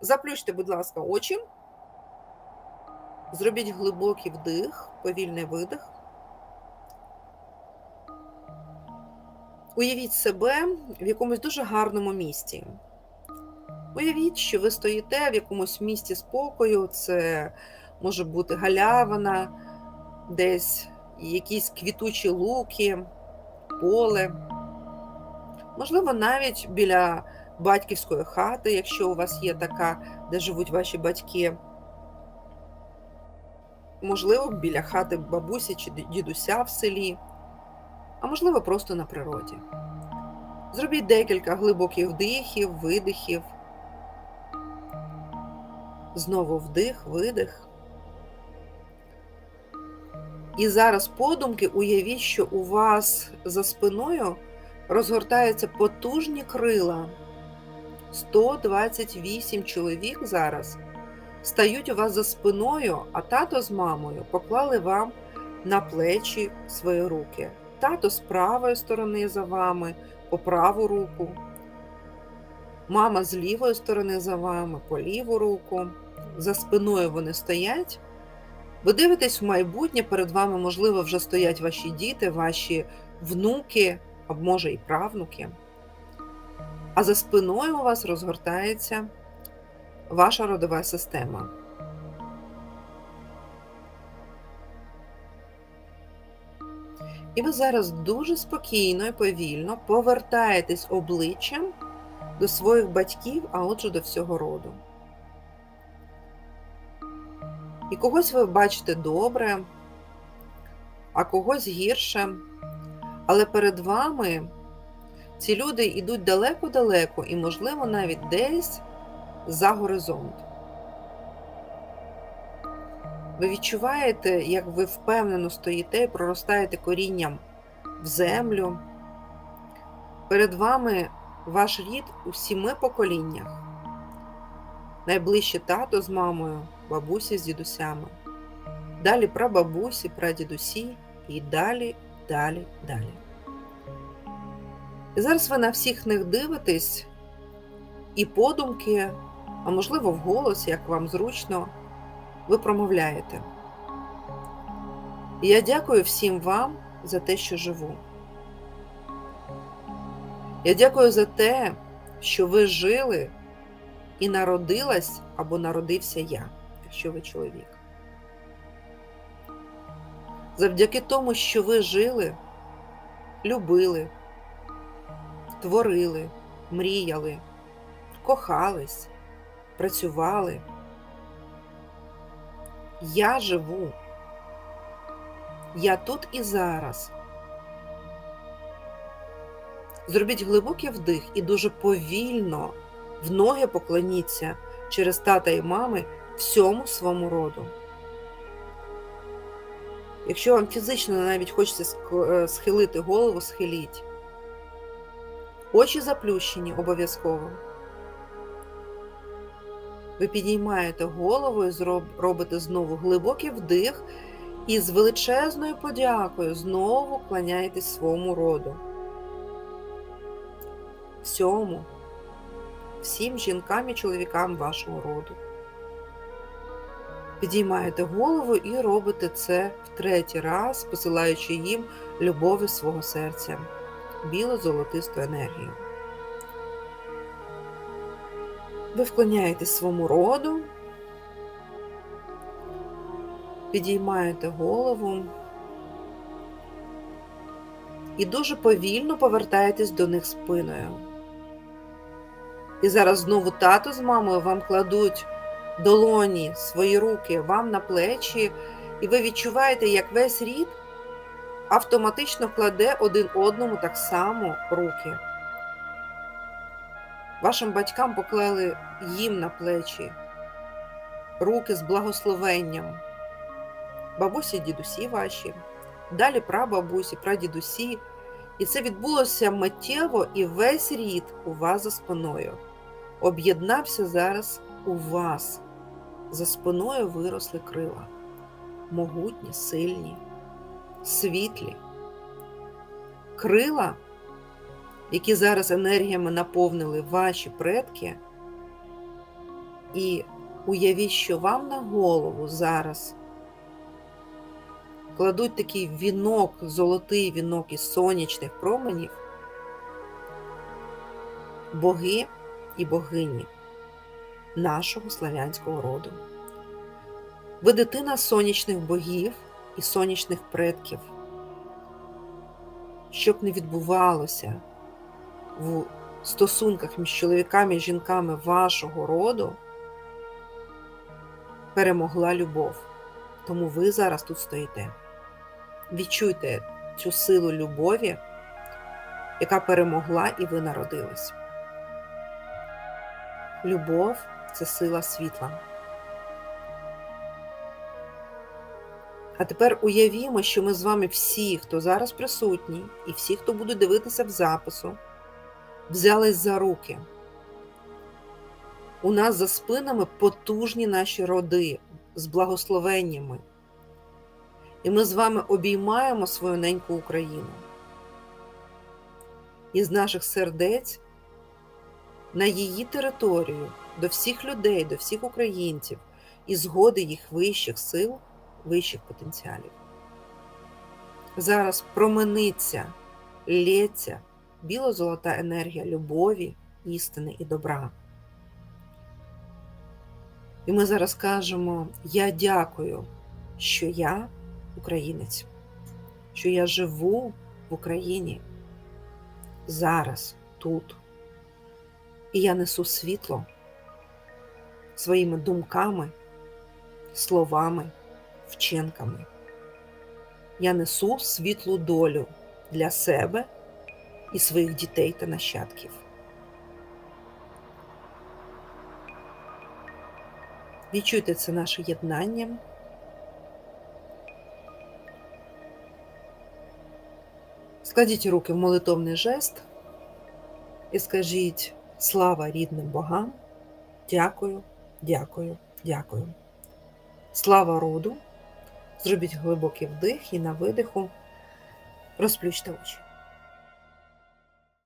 Заплющте, будь ласка, очі. Зробіть глибокий вдих, повільний видих. Уявіть себе в якомусь дуже гарному місті. Уявіть, що ви стоїте в якомусь місті спокою, це може бути галявина, десь якісь квітучі луки, поле. Можливо, навіть біля батьківської хати, якщо у вас є така, де живуть ваші батьки. Можливо, біля хати бабусі чи дідуся в селі, а можливо, просто на природі. Зробіть декілька глибоких вдихів, видихів. Знову вдих, видих. І зараз подумки уявіть, що у вас за спиною розгортаються потужні крила. 128 чоловік зараз стають у вас за спиною, а тато з мамою поклали вам на плечі свої руки. Тато з правої сторони за вами, по праву руку, мама з лівої сторони за вами, по ліву руку. За спиною вони стоять. Ви дивитесь в майбутнє, перед вами, можливо, вже стоять ваші діти, ваші внуки, а може і правнуки. А за спиною у вас розгортається ваша родова система. І ви зараз дуже спокійно і повільно повертаєтесь обличчям до своїх батьків, а отже до всього роду. І когось ви бачите добре, а когось гірше. Але перед вами ці люди йдуть далеко-далеко і, можливо, навіть десь за горизонт. Ви відчуваєте, як ви впевнено стоїте і проростаєте корінням в землю. Перед вами ваш рід у сіми поколіннях. Найближче тато з мамою, бабусі з дідусями. Далі прабабусі, прадідусі і далі, далі, далі. І зараз ви на всіх них дивитесь і подумки, а можливо, вголос, як вам зручно, ви промовляєте. І я дякую всім вам за те, що живу. Я дякую за те, що ви жили і народилась або народився я, якщо ви чоловік. Завдяки тому, що ви жили, любили, творили, мріяли, кохались, працювали. Я живу. Я тут і зараз. Зробіть глибокий вдих і дуже повільно в ноги поклоніться через тата і мами всьому своєму роду. Якщо вам фізично навіть хочеться е, схилити голову, схиліть. Очі заплющені обов'язково. Ви підіймаєте голову і робите знову глибокий вдих і з величезною подякою знову кланяєтесь своєму роду. Всьому, всім жінкам і чоловікам вашого роду. Підіймаєте голову і робите це в третій раз, посилаючи їм любові свого серця, біло-золотисту енергію. Ви вклоняєтесь своєму роду, підіймаєте голову і дуже повільно повертаєтесь до них спиною. І зараз знову тато з мамою вам кладуть долоні, свої руки вам на плечі, і ви відчуваєте, як весь рід автоматично кладе один одному так само руки. Вашим батькам поклали їм на плечі руки з благословенням, бабусі, дідусі ваші, далі прабабусі, прадідусі. І це відбулося миттєво і весь рід у вас за спиною. Об'єднався зараз у вас. За спиною виросли крила, могутні, сильні, світлі. Крила які зараз енергіями наповнили ваші предки, І уявіть, що вам на голову зараз кладуть такий вінок, золотий вінок із сонячних променів, боги і богині нашого славянського роду. Ви дитина сонячних богів і сонячних предків. Щоб не відбувалося в стосунках між чоловіками і жінками вашого роду, перемогла любов. Тому ви зараз тут стоїте. Відчуйте цю силу любові, яка перемогла і ви народились. Любов це сила світла. А тепер уявімо, що ми з вами всі, хто зараз присутній, і всі, хто буде дивитися в запису, взялись за руки. У нас за спинами потужні наші роди з благословеннями. І ми з вами обіймаємо свою неньку Україну. Із наших сердець на її територію до всіх людей, до всіх українців і згоди їх вищих сил, вищих потенціалів. Зараз промениться, лється біло-золота енергія любові, істини і добра. І ми зараз кажемо: Я дякую, що я українець, що я живу в Україні зараз, тут. І я несу світло своїми думками, словами, вчинками. Я несу світлу долю для себе і своїх дітей та нащадків. Відчуйте це наше єднання. Складіть руки в молитовний жест і скажіть слава рідним богам. Дякую, дякую, дякую. Слава роду. Зробіть глибокий вдих і на видиху розплющте очі.